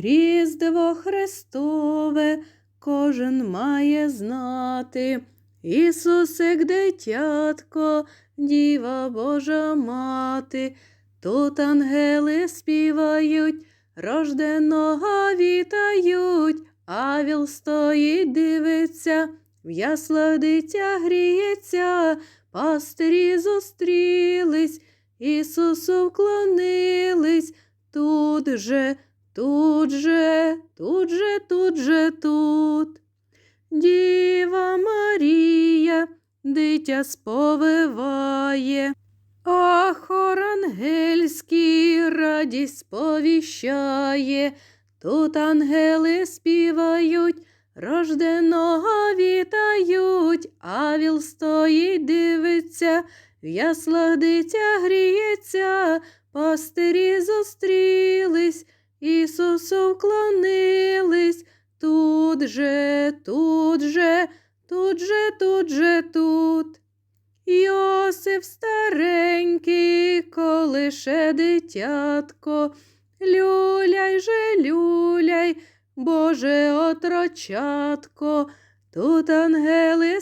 Різдво Христове кожен має знати. Ісусик дитятко, Діва Божа мати, тут ангели співають, рожденого вітають, а віл стоїть, дивиться, в яслах дитя гріється, пастирі зустрілись, Ісусу вклонились, тут же, тут же, тут же, тут же, тут. Діва Марія, дитя сповиває, а хор ангельський радість сповіщає, тут ангели співають, рожденого вітають, а віл стоїть, дивиться, в яслах дитя гріється, пастирі зустрілись, Ісусу вклонились, тут же, тут же, тут же, тут же, тут. Йосип старенький, колише дитятко, люляй же, люляй, Боже отрочатко, тут ангели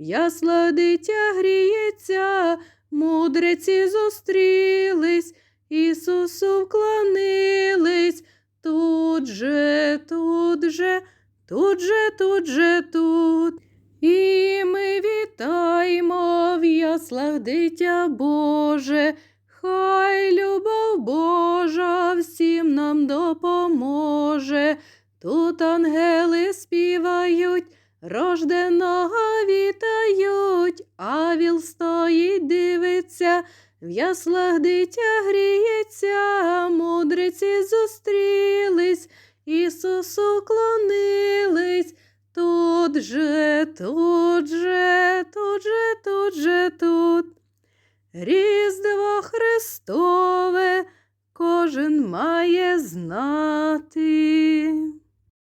ясла дитя гріється, мудреці зустрілись, Ісусу вклонились, тут же, тут же, тут же, тут же, тут. І ми вітаємо в яслах дитя Боже, хай любов Божа всім нам допоможе. Тут ангели співають, рожденого вітають, а віл стоїть, дивиться, в яслах дитя гріється, мудреці зустрілись, Ісусу вклонились, тут же, тут же, тут же, тут же, тут. Різдво Христове кожен має знати.